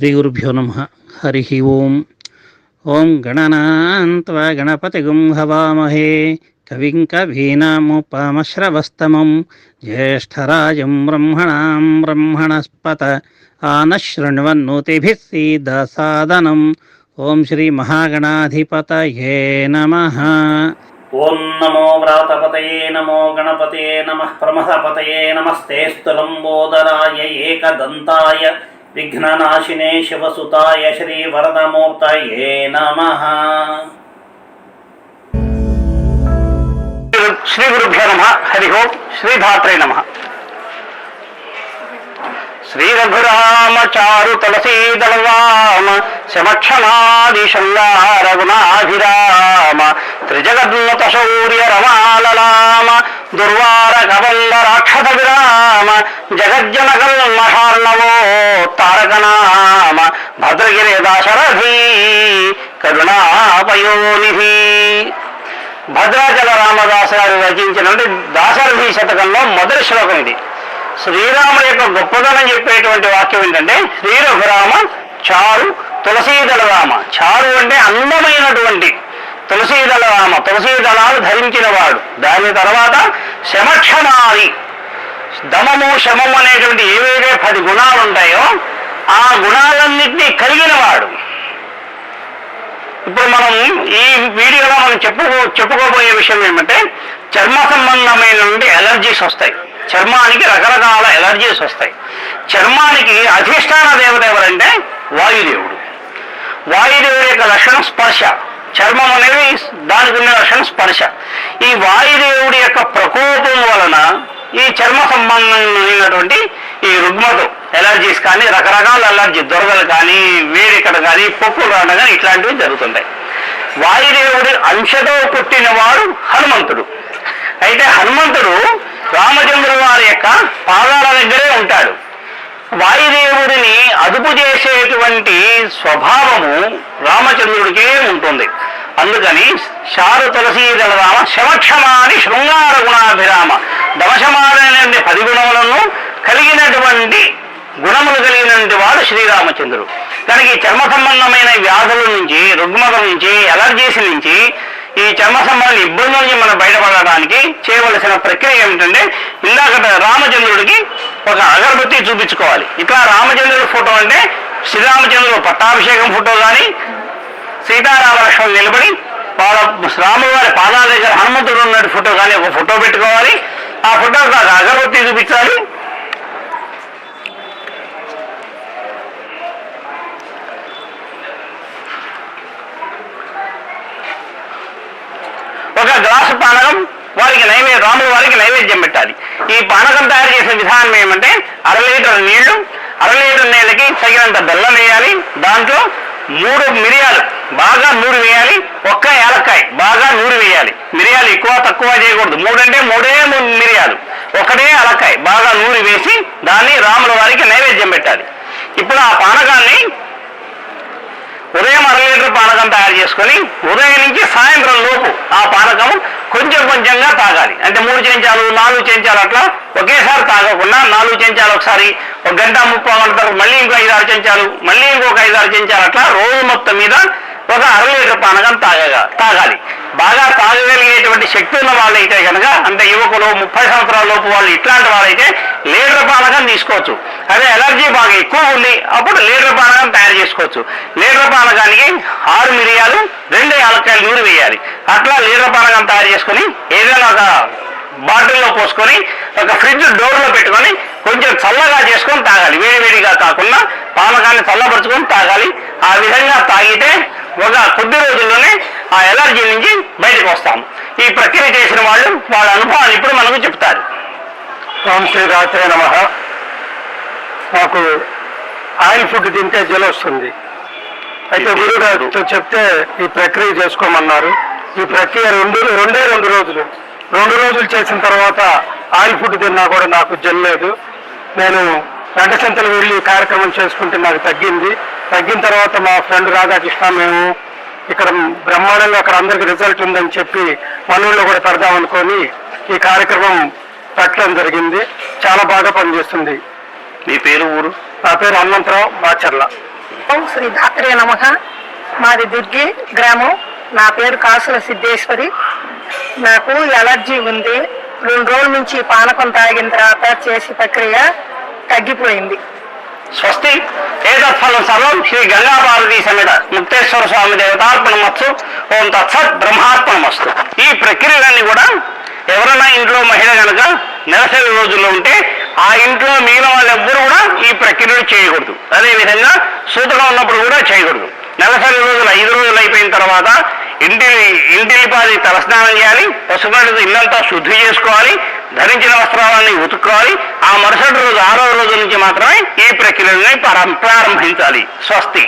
శ్రీ గురుభ్యో నమ. హరి ఓం. ఓం గణనాన్త్వా గణపతిగుం హవామహే. కవిం కవీనాముపమశ్రవస్తమం. జ్యేష్ఠరాజం బ్రహ్మణాం బ్రహ్మణస్పత. ఆనశృణ్వన్నోతిభిः సీదసాదనం. ఓం శ్రీ మహాగణాధిపతయే నమ. ఓం నమో వ్రాతపతయే నమో గణపతే నమ. ప్రమథపతయే నమస్తేస్తు ఏకదంతాయ ఏకదంతాయ విఘ్ననాశినే శివసుతాయ శ్రీవరదమూర్తయే నమ శ్రీ గురుభ్యో నమ హరి ఓం శ్రీధాత్రే నమ శ్రీ రఘురామచారు తులసీదళవామ శమక్షమాది శృంగార గుణాభిరామ త్రిజగన్మత శౌర్య రమాలలామ దుర్వార కబంధ రాక్షస విరామ జగజ్జనగల్ మహార్ణవో తారకనామ భద్రగిరి దాశరథీ కరుణాపయోనిధి భద్రాచల రామదాసు గారు రచించినటువంటి దాశరథి శతకంలో మొదటి శ్లోకం ఇది. శ్రీరాముడు యొక్క గొప్పదనం చెప్పేటువంటి వాక్యం ఏంటంటే శ్రీరఘురామ చారు తులసీదళ రామ. చారు అంటే అందమైనటువంటి తులసీదళ రామ. తులసీదళాలు ధరించినవాడు. దాని తర్వాత శమక్షమాది దమము శమము అనేటువంటి ఏవేవే పది గుణాలు ఉంటాయో ఆ గుణాలన్నింటినీ కలిగిన వాడు ఇప్పుడు మనం ఈ వీడియోలో మనం చెప్పుకో చెప్పుకోబోయే విషయం ఏమంటే చర్మ సంబంధమైనటువంటి ఎలర్జీస్ వస్తాయి. చర్మానికి రకరకాల ఎలర్జీస్ వస్తాయి. చర్మానికి అధిష్టాన దేవత ఎవరంటే వాయుదేవుడు. వాయుదేవుడి యొక్క లక్షణం స్పర్శ. చర్మం అనేది దానికి ఉన్న లక్షణం స్పర్శ. ఈ వాయుదేవుడి యొక్క ప్రకోపం వలన ఈ చర్మ సంబంధమైనటువంటి ఈ రుగ్మతో ఎలర్జీస్ కానీ రకరకాల అలర్జీ దొరగలు కానీ వేడికడ కానీ పొప్పులు రావడం కానీ ఇట్లాంటివి జరుగుతుంటాయి. వాయుదేవుడి అంశతో పుట్టినవాడు హనుమంతుడు. అయితే హనుమంతుడు రామచంద్రుల వారి యొక్క పాదాల దగ్గరే ఉంటాడు. వాయుదేవుడిని అదుపు చేసేటువంటి స్వభావము రామచంద్రుడికే ఉంటుంది. అందుకని శారు తులసీదళ రామ శమక్షమాని శృంగార గుణాభిరామ దమశమ కలిగినటువంటి గుణములు కలిగినటువంటి వాడు శ్రీరామచంద్రుడు. కనుక ఈ చర్మ సంబంధమైన వ్యాధుల నుంచి రుగ్మత నుంచి ఎలర్జీస్ నుంచి ఈ చర్మ సంబంధ ఇబ్బందుల నుంచి మనం బయటపడడానికి చేయవలసిన ప్రక్రియ ఏమిటంటే ఇందాక రామచంద్రుడికి ఒక అగరబత్తి చూపించుకోవాలి. ఇట్లా రామచంద్రుడి ఫోటో అంటే శ్రీరామచంద్రుడు పట్టాభిషేకం ఫోటో కానీ సీతారామలక్ష్మణులు నిలబడి వాళ్ళ రాముల పాదాల దగ్గర హనుమంతుడు ఉన్న ఫోటో కానీ ఒక ఫోటో పెట్టుకోవాలి. ఆ ఫోటోకి అగరబత్తి చూపించాలి ఒక గ్లాసు పానకం వారికి నైవేద్యం రాముల వారికి నైవేద్యం పెట్టాలి. ఈ పానకం తయారు చేసిన విధానం ఏమంటే అర లీటర్ నీళ్ళు అర లీటర్ నీళ్ళకి తగినంత బెల్లం వేయాలి. దాంట్లో మూడు మిరియాలు బాగా నూరు వేయాలి. ఒక్క ఏలక్కాయ బాగా నూరు వేయాలి. మిరియాలు ఎక్కువ తక్కువ చేయకూడదు. మూడంటే మూడే మూడు మిరియాలు. ఒకటే అలకాయ బాగా నూరి వేసి దాన్ని రాముల వారికి నైవేద్యం పెట్టాలి. ఇప్పుడు ఆ పానకాన్ని ఉదయం అర లీటర్ పానకం తయారు చేసుకొని ఉదయం నుంచి సాయంత్రం లోపు ఆ పానకం కొంచెం కొంచెంగా తాగాలి. అంటే మూడు చెంచాలు నాలుగు చెంచాలు అట్లా ఒకేసారి తాగకుండా నాలుగు చెంచాలు ఒకసారి ఒక గంట ముప్పై గంట తర్వాత మళ్ళీ ఇంకో ఐదు ఆరు చెంచాలు మళ్ళీ ఇంకొక ఐదు ఆరు చెంచాలు అట్లా రోజు మొత్తం మీద ఒక అర లీటర్ పానకం తాగగా తాగాలి. బాగా తాగగలిగేటువంటి శక్తి ఉన్న వాళ్ళైతే కనుక అంటే యువకులు ముప్పై సంవత్సరాల లోపు వాళ్ళు ఇట్లాంటి వాళ్ళైతే లీటర్ పానకం తీసుకోవచ్చు. అదే ఎలర్జీ బాగా ఎక్కువ ఉంది అప్పుడు లీటర్ పానకం తయారు చేసుకోవచ్చు. లీటర్ పానకానికి ఆరు మిరియాలు రెండు యాలక్కాయలు నూరు వేయాలి. అట్లా లీటర్ పానకం తయారు చేసుకొని ఏదైనా ఒక బాటిల్లో పోసుకొని ఒక ఫ్రిడ్జ్ డోర్లో పెట్టుకొని కొంచెం చల్లగా చేసుకొని తాగాలి. వేడివేడిగా కాకుండా పానకాన్ని చల్లబరుచుకొని తాగాలి. ఆ విధంగా తాగితే ఒక కొద్ది రోజుల్లోనే ఆ ఎలర్జీ నుంచి బయటకు వస్తాం ఈ ప్రక్రియ చేసిన వాళ్ళు వాళ్ళ అనుభవాలు ఇప్పుడు మనకు చెప్తారు. ఓం శ్రీ రాత్రే నమ. నాకు ఆయిల్ ఫుడ్ తింటే జల వస్తుంది. అయితే గురుగారితో చెప్తే ఈ ప్రక్రియ చేసుకోమన్నారు. ఈ ప్రక్రియ రెండు రెండే రెండు రోజులు. రెండు రోజులు చేసిన తర్వాత ఆయిల్ ఫుడ్ తిన్నా కూడా నాకు జల్లేదు నేను గంటసంతలు వెళ్ళి కార్యక్రమం చేసుకుంటే నాకు తగ్గింది. తగ్గిన తర్వాత మా ఫ్రెండ్ రాధాకృష్ణ మేము ఇక్కడ బ్రహ్మాండంగా అక్కడ అందరికి రిజల్ట్ ఉందని చెప్పి మనూళ్ళలో కూడా పెడదాం అనుకొని ఈ కార్యక్రమం పెట్టడం జరిగింది. చాలా బాగా పనిచేస్తుంది. మీ పేరు ఊరు? నా పేరు హనుమంతరావు మాచర్ల. ఓం శ్రీ ధాత్రే నమ. మాది దుర్గి గ్రామం. నా పేరు కాసుల సిద్ధేశ్వరి. నాకు ఎలర్జీ ఉంది. రెండు రోజుల నుంచి పానకం తాగిన తర్వాత చేసే ప్రక్రియ తగ్గిపోయింది. స్వస్తి ఏతత్ఫలం సర్వం శ్రీ గంగాపార్వతీ సమేత ముక్తేశ్వర స్వామి దేవతార్పణమస్తు. ఓం తత్సత్ బ్రహ్మార్పణమస్తు. ఈ ప్రక్రియలన్నీ కూడా ఎవరైనా ఇంట్లో మహిళ కనుక నెలసరి రోజుల్లో ఉంటే ఆ ఇంట్లో మిగిలిన వాళ్ళెవ్వరూ కూడా ఈ ప్రక్రియలు చేయకూడదు. అదేవిధంగా సూతకం ఉన్నప్పుడు కూడా చేయకూడదు. నెలసరి రోజులు ఐదు రోజులు అయిపోయిన తర్వాత ఇంటి ఇంటిల్లిపాది తలస్నానం చేయాలి పసుపడితో ఇల్లంతా శుద్ధి చేసుకోవాలి ధరించిన వస్త్రాలన్నీ ఉతుక్కోవాలి. ఆ మరుసటి రోజు ఆరో రోజు నుంచి మాత్రమే ఈ ప్రక్రియని ప్రారంభించాలి. స్వస్తి.